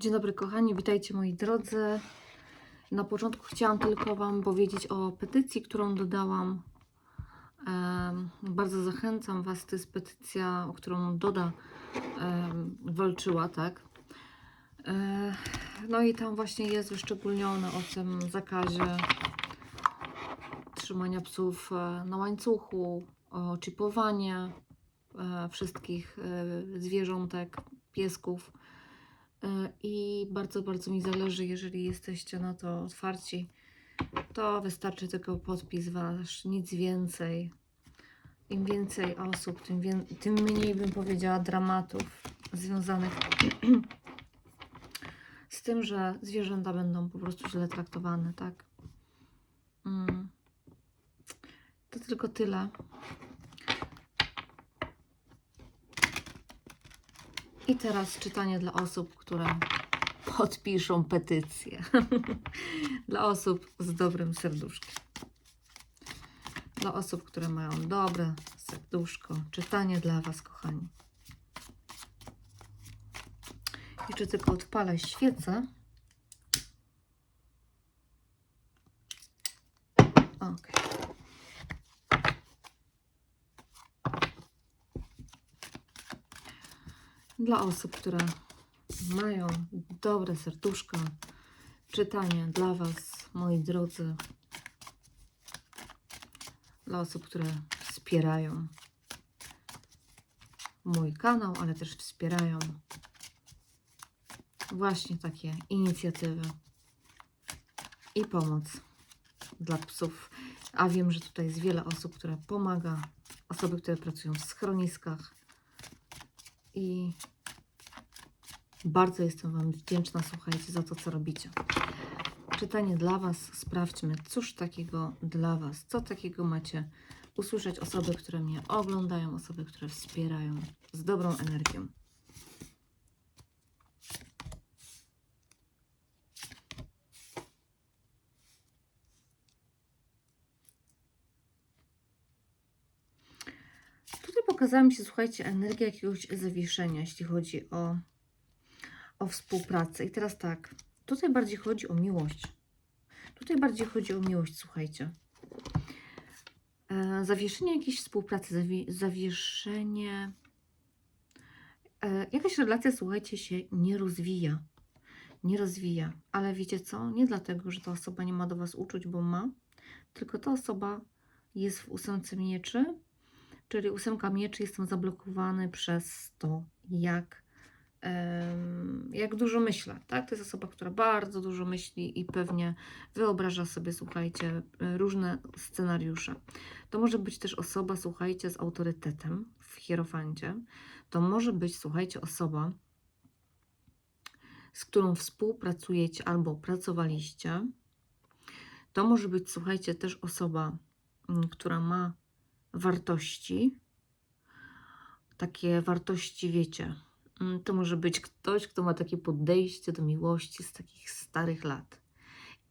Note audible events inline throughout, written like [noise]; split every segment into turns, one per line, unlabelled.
Dzień dobry kochani, witajcie moi drodzy. Na początku chciałam tylko Wam powiedzieć o petycji, którą dodałam. Bardzo zachęcam Was, to jest petycja, o którą Doda walczyła, tak? No i tam właśnie jest wyszczególnione o tym zakazie trzymania psów e, na łańcuchu, o chipowanie e, wszystkich e, zwierzątek, piesków. I bardzo, bardzo mi zależy, jeżeli jesteście na to otwarci, to wystarczy tylko podpis wasz, nic więcej. Im więcej osób, tym, wię- tym mniej bym powiedziała dramatów związanych [clears throat] z tym, że zwierzęta będą po prostu źle traktowane, tak? Mm. To tylko tyle. I teraz czytanie dla osób, które podpiszą petycję. [laughs] dla osób z dobrym serduszkiem. Dla osób, które mają dobre serduszko. Czytanie dla Was, kochani. Jeszcze tylko odpalę świecę. Ok. Dla osób, które mają dobre serduszko, czytanie dla Was, moi drodzy. Dla osób, które wspierają mój kanał, ale też wspierają właśnie takie inicjatywy i pomoc dla psów. A wiem, że tutaj jest wiele osób, które pomaga, osoby, które pracują w schroniskach i bardzo jestem Wam wdzięczna, słuchajcie, za to, co robicie. Czytanie dla Was, sprawdźmy, cóż takiego dla Was, co takiego macie usłyszeć osoby, które mnie oglądają, osoby, które wspierają z dobrą energią. Tutaj pokazała mi się, słuchajcie, energia jakiegoś zawieszenia, jeśli chodzi o, o współpracę. I teraz tak, tutaj bardziej chodzi o miłość. Tutaj bardziej chodzi o miłość, słuchajcie. E, zawieszenie jakiejś współpracy, zawi zawieszenie. E, jakaś relacja, słuchajcie, się nie rozwija. Nie rozwija. Ale wiecie co? Nie dlatego, że ta osoba nie ma do Was uczuć, bo ma, tylko ta osoba jest w ósemce mieczy, czyli ósemka mieczy, jestem zablokowany przez to, jak, jak dużo myślę. Tak? To jest osoba, która bardzo dużo myśli i pewnie wyobraża sobie, słuchajcie, różne scenariusze. To może być też osoba, słuchajcie, z autorytetem w hierofancie. To może być, słuchajcie, osoba, z którą współpracujecie albo pracowaliście. To może być, słuchajcie, też osoba, mm, która ma wartości. Takie wartości, wiecie, to może być ktoś, kto ma takie podejście do miłości z takich starych lat.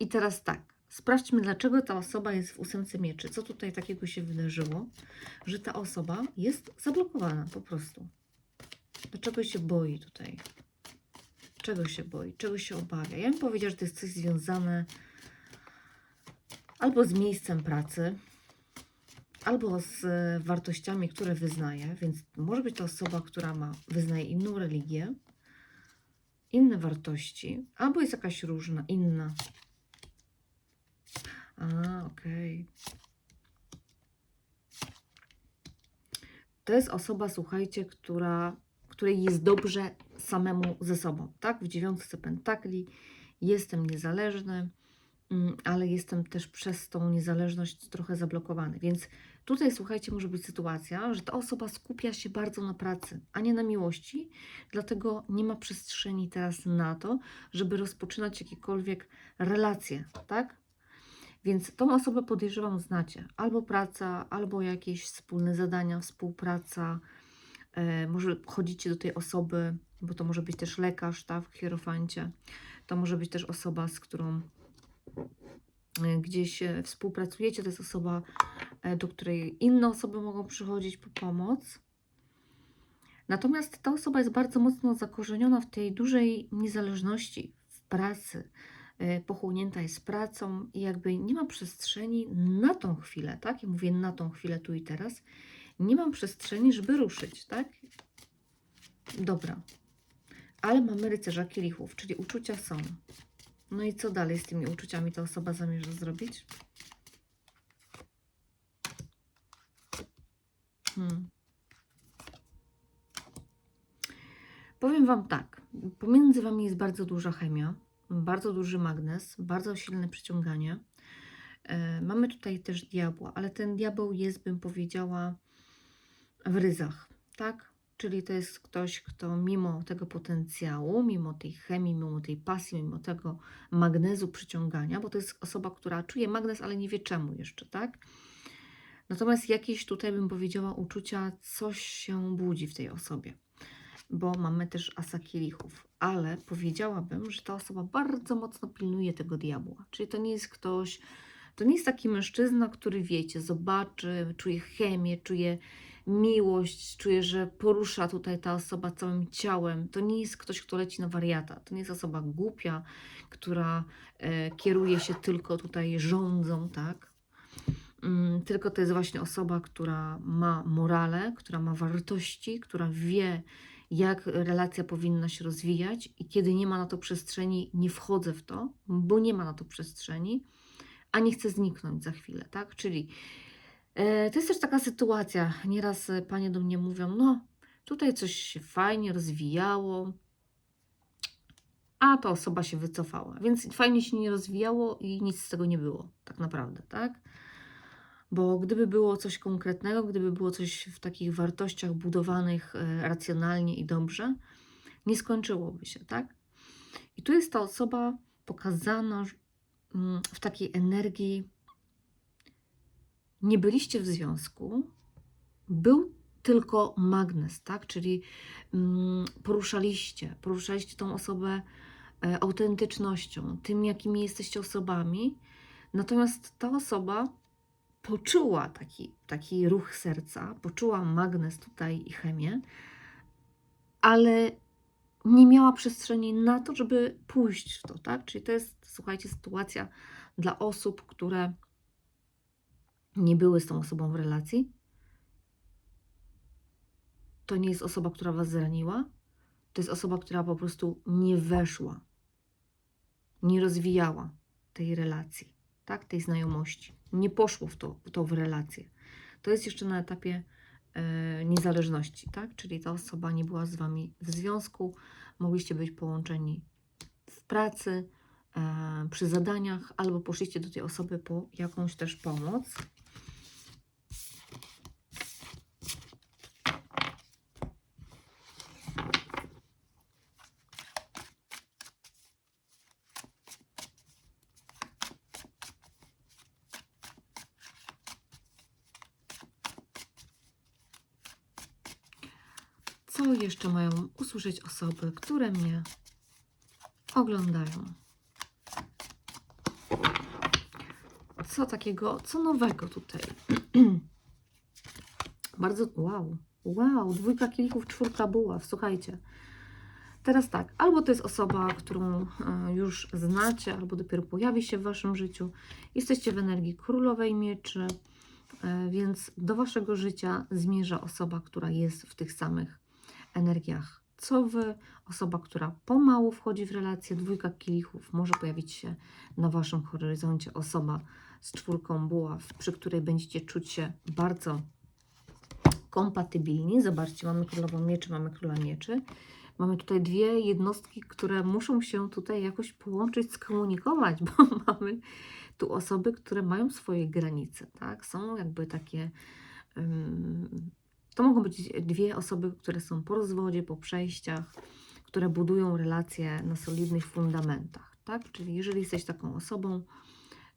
I teraz tak, sprawdźmy, dlaczego ta osoba jest w ósemce mieczy. Co tutaj takiego się wydarzyło, że ta osoba jest zablokowana po prostu. Dlaczego się boi tutaj? Czego się boi? Czego się obawia? Ja bym powiedziała, że to jest coś związane albo z miejscem pracy, albo z wartościami, które wyznaje, więc może być to osoba, która ma, wyznaje inną religię, inne wartości, albo jest jakaś różna, inna. A, okej. To jest osoba, słuchajcie, która, której jest dobrze samemu ze sobą, tak? W dziewiątce pentakli jestem niezależny, ale jestem też przez tą niezależność trochę zablokowany. Więc tutaj, słuchajcie, może być sytuacja, że ta osoba skupia się bardzo na pracy, a nie na miłości, dlatego nie ma przestrzeni teraz na to, żeby rozpoczynać jakiekolwiek relacje, tak? Więc tą osobę podejrzewam znacie. Albo praca, albo jakieś wspólne zadania, współpraca. E, może chodzicie do tej osoby, bo to może być też lekarz, tak, w hierofancie. To może być też osoba, z którą gdzieś e, współpracujecie. To jest osoba, e, do której inne osoby mogą przychodzić po pomoc. Natomiast ta osoba jest bardzo mocno zakorzeniona w tej dużej niezależności w pracy, pochłonięta jest pracą i jakby nie ma przestrzeni na tą chwilę, tak? Ja mówię na tą chwilę tu i teraz. Nie mam przestrzeni, żeby ruszyć, tak? Dobra. Ale mamy rycerza kielichów, czyli uczucia są. No i co dalej z tymi uczuciami ta osoba zamierza zrobić? Hmm. Powiem Wam tak, pomiędzy Wami jest bardzo duża chemia, bardzo duży magnes, bardzo silne przyciąganie. E, mamy tutaj też diabła, ale ten diabeł jest, bym powiedziała, w ryzach, tak? Czyli to jest ktoś, kto mimo tego potencjału, mimo tej chemii, mimo tej pasji, mimo tego magnezu przyciągania, bo to jest osoba, która czuje magnes, ale nie wie czemu jeszcze, tak? Natomiast jakieś tutaj bym powiedziała uczucia, coś się budzi w tej osobie, bo mamy też asa kielichów, ale powiedziałabym, że ta osoba bardzo mocno pilnuje tego diabła, czyli to nie jest ktoś, to nie jest taki mężczyzna, który wiecie, zobaczy, czuje chemię, czuje miłość, czuje, że porusza tutaj ta osoba całym ciałem. To nie jest ktoś, kto leci na wariata. To nie jest osoba głupia, która e, kieruje się tylko tutaj rządzą, tak? Mm, tylko to jest właśnie osoba, która ma morale, która ma wartości, która wie, jak relacja powinna się rozwijać i kiedy nie ma na to przestrzeni, nie wchodzę w to, bo nie ma na to przestrzeni, a nie chcę zniknąć za chwilę, tak? Czyli to jest też taka sytuacja, nieraz e, panie do mnie mówią, no tutaj coś się fajnie rozwijało, a ta osoba się wycofała, więc fajnie się nie rozwijało i nic z tego nie było, tak naprawdę, tak? Bo gdyby było coś konkretnego, gdyby było coś w takich wartościach budowanych e, racjonalnie i dobrze, nie skończyłoby się, tak? I tu jest ta osoba pokazana mm, w takiej energii. Nie byliście w związku, był tylko magnes, tak? Czyli mm, poruszaliście, poruszaliście tą osobę e, autentycznością, tym, jakimi jesteście osobami. Natomiast ta osoba poczuła taki, taki ruch serca, poczuła magnes tutaj i chemię, ale nie miała przestrzeni na to, żeby pójść w to, tak? Czyli to jest, słuchajcie, sytuacja dla osób, które nie były z tą osobą w relacji. To nie jest osoba, która was zraniła. To jest osoba, która po prostu nie weszła, nie rozwijała tej relacji, tak? Tej znajomości nie poszło w to, w to w relację. To jest jeszcze na etapie e, niezależności, tak? Czyli ta osoba nie była z Wami w związku, mogliście być połączeni w pracy, e, przy zadaniach, albo poszliście do tej osoby po jakąś też pomoc. Co jeszcze mają usłyszeć osoby, które mnie oglądają? Co takiego, co nowego tutaj? [clears throat] Bardzo, wow, wow, dwójka kielichów, czwórka buław, słuchajcie. Teraz tak, albo to jest osoba, którą e, już znacie, albo dopiero pojawi się w Waszym życiu. Jesteście w energii królowej mieczy, e, więc do Waszego życia zmierza osoba, która jest w tych samych energiach co Wy, osoba, która pomału wchodzi w relację, dwójka kielichów, może pojawić się na Waszym horyzoncie osoba z czwórką buław, przy której będziecie czuć się bardzo kompatybilni. Zobaczcie, mamy królową mieczy, mamy króla mieczy. Mamy tutaj dwie jednostki, które muszą się tutaj jakoś połączyć, skomunikować, [laughs] bo mamy tu osoby, które mają swoje granice, tak? Są jakby takie um, to mogą być dwie osoby, które są po rozwodzie, po przejściach, które budują relacje na solidnych fundamentach, tak? Czyli jeżeli jesteś taką osobą,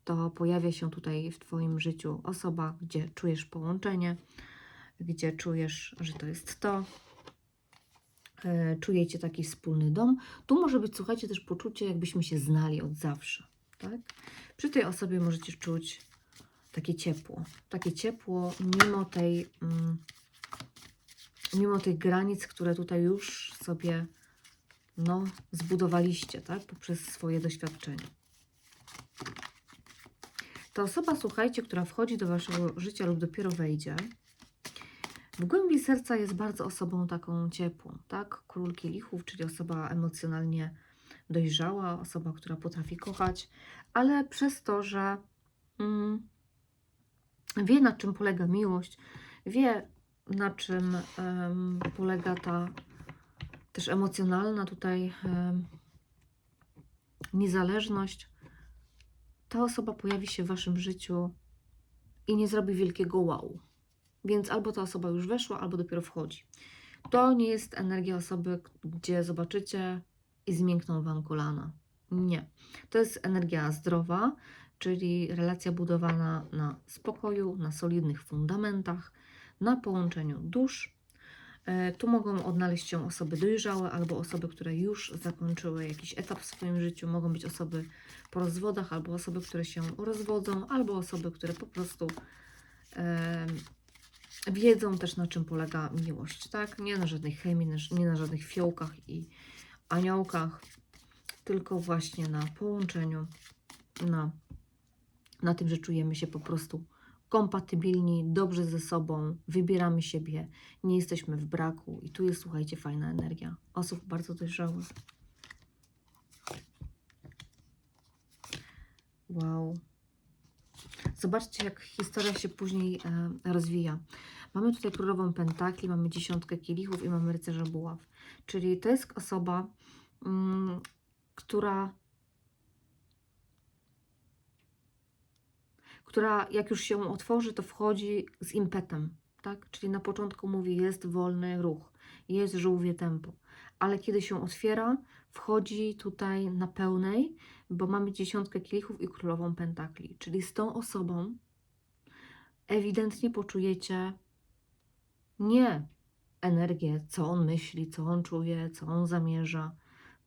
to pojawia się tutaj w Twoim życiu osoba, gdzie czujesz połączenie, gdzie czujesz, że to jest to, e, czujecie taki wspólny dom. Tu może być, słuchajcie, też poczucie, jakbyśmy się znali od zawsze, tak? Przy tej osobie możecie czuć takie ciepło, takie ciepło mimo tej... Mm, mimo tych granic, które tutaj już sobie no, zbudowaliście, tak? Poprzez swoje doświadczenie. Ta osoba, słuchajcie, która wchodzi do waszego życia lub dopiero wejdzie, w głębi serca jest bardzo osobą taką ciepłą, tak? Król kielichów, czyli osoba emocjonalnie dojrzała, osoba, która potrafi kochać, ale przez to, że mm, wie na czym polega miłość, wie na czym em, polega ta też emocjonalna tutaj em, niezależność, ta osoba pojawi się w waszym życiu i nie zrobi wielkiego wow. Więc albo ta osoba już weszła, albo dopiero wchodzi. To nie jest energia osoby, gdzie zobaczycie i zmiękną wam kolana. Nie. To jest energia zdrowa, czyli relacja budowana na spokoju, na solidnych fundamentach, na połączeniu dusz. E, Tu mogą odnaleźć się osoby dojrzałe albo osoby, które już zakończyły jakiś etap w swoim życiu. Mogą być osoby po rozwodach, albo osoby, które się rozwodzą, albo osoby, które po prostu e, wiedzą też na czym polega miłość, tak? Nie na żadnej chemii, nie na żadnych fiołkach i aniołkach, tylko właśnie na połączeniu, na, na tym, że czujemy się po prostu kompatybilni, dobrze ze sobą, wybieramy siebie, nie jesteśmy w braku i tu jest, słuchajcie, fajna energia osób bardzo dojrzałych. Wow. Zobaczcie, jak historia się później e, rozwija. Mamy tutaj królową pentakli, mamy dziesiątkę kielichów i mamy rycerza buław. Czyli to jest osoba, mm, która, która jak już się otworzy, to wchodzi z impetem. Tak? Czyli na początku mówi, jest wolny ruch, jest żółwie tempo. Ale kiedy się otwiera, wchodzi tutaj na pełnej, bo mamy dziesiątkę kielichów i królową pentakli. Czyli z tą osobą ewidentnie poczujecie nie energię, co on myśli, co on czuje, co on zamierza,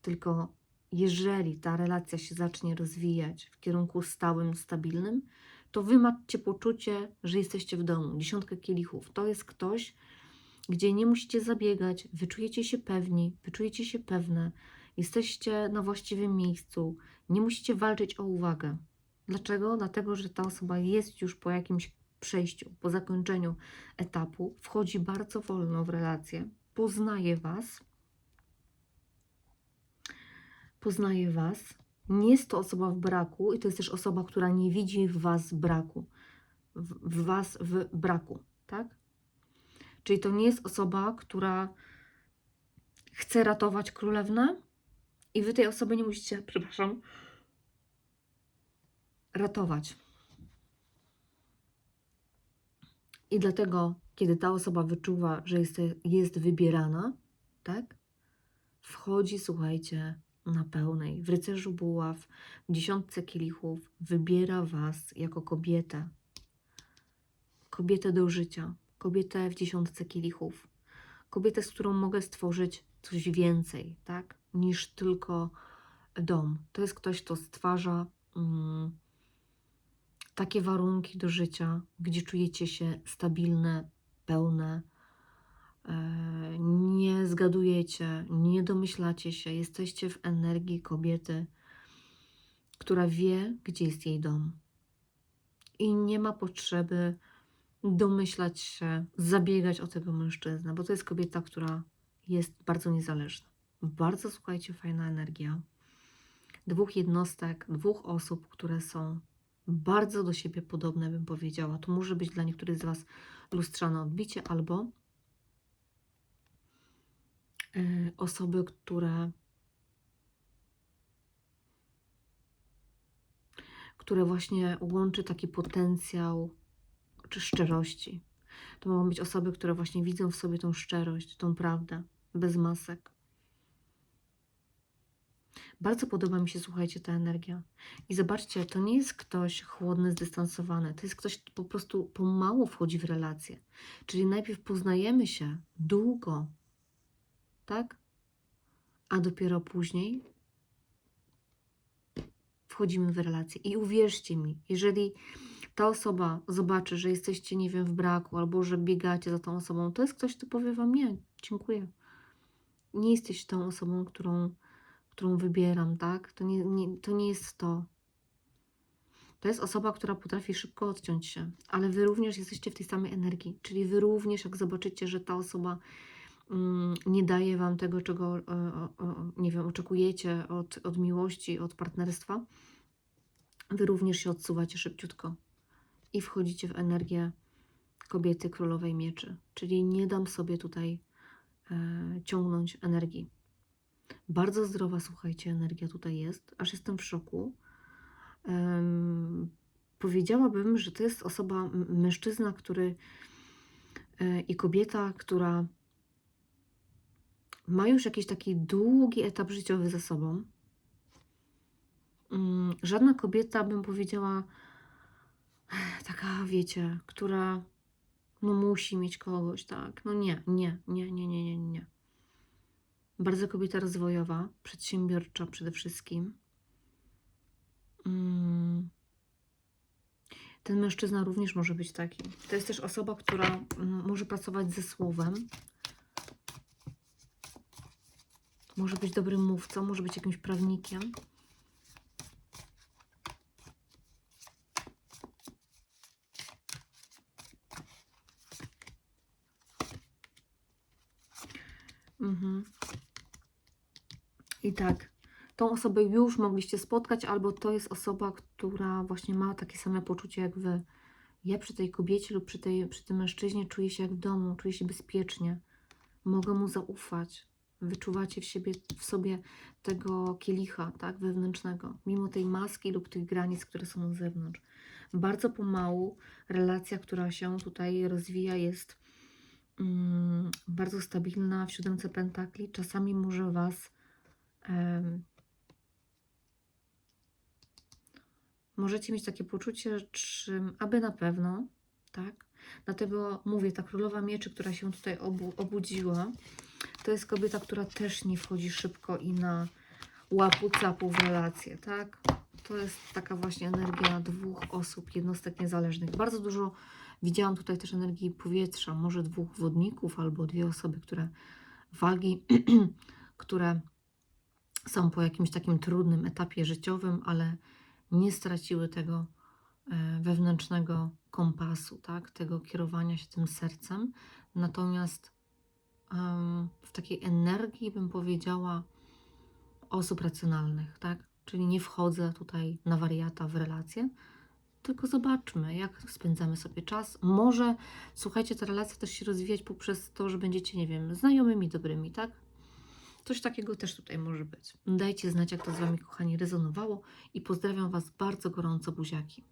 tylko jeżeli ta relacja się zacznie rozwijać w kierunku stałym, stabilnym, to wy macie poczucie, że jesteście w domu. Dziesiątka kielichów to jest ktoś, gdzie nie musicie zabiegać, wyczujecie się pewni, wyczujecie się pewne, jesteście na właściwym miejscu, nie musicie walczyć o uwagę. Dlaczego? Dlatego, że ta osoba jest już po jakimś przejściu, po zakończeniu etapu, wchodzi bardzo wolno w relację, poznaje Was, poznaje Was. Nie jest to osoba w braku i to jest też osoba, która nie widzi w Was braku, w, w Was w braku, tak? Czyli to nie jest osoba, która chce ratować królewnę i Wy tej osoby nie musicie, przepraszam, ratować. I dlatego, kiedy ta osoba wyczuwa, że jest, jest wybierana, tak? Wchodzi, słuchajcie, na pełnej. W rycerzu buław, w dziesiątce kielichów wybiera Was jako kobietę. Kobietę do życia. Kobietę w dziesiątce kielichów. Kobietę, z którą mogę stworzyć coś więcej, tak? Niż tylko dom. To jest ktoś, kto stwarza mm, takie warunki do życia, gdzie czujecie się stabilne, pełne, nie zgadujecie, nie domyślacie się, jesteście w energii kobiety, która wie, gdzie jest jej dom. I nie ma potrzeby domyślać się, zabiegać o tego mężczyznę, bo to jest kobieta, która jest bardzo niezależna. Bardzo, słuchajcie, fajna energia. Dwóch jednostek, dwóch osób, które są bardzo do siebie podobne, bym powiedziała. To może być dla niektórych z Was lustrzane odbicie, albo osoby, które, które właśnie łączy taki potencjał czy szczerości. To mogą być osoby, które właśnie widzą w sobie tą szczerość, tą prawdę, bez masek. Bardzo podoba mi się, słuchajcie, ta energia. I zobaczcie, to nie jest ktoś chłodny, zdystansowany. To jest ktoś, kto po prostu pomału wchodzi w relacje. Czyli najpierw poznajemy się długo, tak? A dopiero później wchodzimy w relacje. I uwierzcie mi, jeżeli ta osoba zobaczy, że jesteście, nie wiem, w braku, albo że biegacie za tą osobą, to jest ktoś, kto powie Wam nie, dziękuję. Nie jesteś tą osobą, którą, którą wybieram, tak? To nie, nie, to nie jest to. To jest osoba, która potrafi szybko odciąć się, ale Wy również jesteście w tej samej energii, czyli Wy również, jak zobaczycie, że ta osoba nie daje Wam tego, czego, e, nie wiem, oczekujecie od, od miłości, od partnerstwa, Wy również się odsuwacie szybciutko i wchodzicie w energię kobiety królowej mieczy. Czyli nie dam sobie tutaj e, ciągnąć energii. Bardzo zdrowa, słuchajcie, energia tutaj jest, aż jestem w szoku. Powiedziałabym, że to jest osoba, mężczyzna, który e, i kobieta, która ma już jakiś taki długi etap życiowy za sobą. Mm, Żadna kobieta, bym powiedziała, [sighs] taka, wiecie, która no musi mieć kogoś, tak? No nie, nie, nie, nie, nie, nie, nie. Bardzo kobieta rozwojowa, przedsiębiorcza przede wszystkim. Mm. Ten mężczyzna również może być taki. To jest też osoba, która mm, może pracować ze słowem. Może być dobrym mówcą, może być jakimś prawnikiem. Mhm. I tak, tą osobę już mogliście spotkać, albo to jest osoba, która właśnie ma takie same poczucie jak wy. Ja przy tej kobiecie lub przy, tej, przy tym mężczyźnie czuję się jak w domu, czuję się bezpiecznie. Mogę mu zaufać. Wyczuwacie w, siebie, w sobie tego kielicha, tak, wewnętrznego, mimo tej maski lub tych granic, które są na zewnątrz. Bardzo pomału relacja, która się tutaj rozwija, jest mm, bardzo stabilna w siódemce pentakli. Czasami może Was em, możecie mieć takie poczucie, czy aby na pewno, tak? Dlatego mówię, ta królowa mieczy, która się tutaj obu, obudziła, to jest kobieta, która też nie wchodzi szybko i na łapu capu w relacje, tak? To jest taka właśnie energia dwóch osób, jednostek niezależnych. Bardzo dużo widziałam tutaj też energii powietrza, może dwóch wodników albo dwie osoby, które wagi, [clears throat] które są po jakimś takim trudnym etapie życiowym, ale nie straciły tego e, wewnętrznego kompasu, tak? tego kierowania się tym sercem. Natomiast w takiej energii, bym powiedziała, osób racjonalnych, tak? Czyli nie wchodzę tutaj na wariata w relacje, tylko zobaczmy, jak spędzamy sobie czas. Może, słuchajcie, ta relacja też się rozwijać poprzez to, że będziecie, nie wiem, znajomymi dobrymi, tak? Coś takiego też tutaj może być. Dajcie znać, jak to z Wami, kochani, rezonowało i pozdrawiam Was bardzo gorąco, buziaki.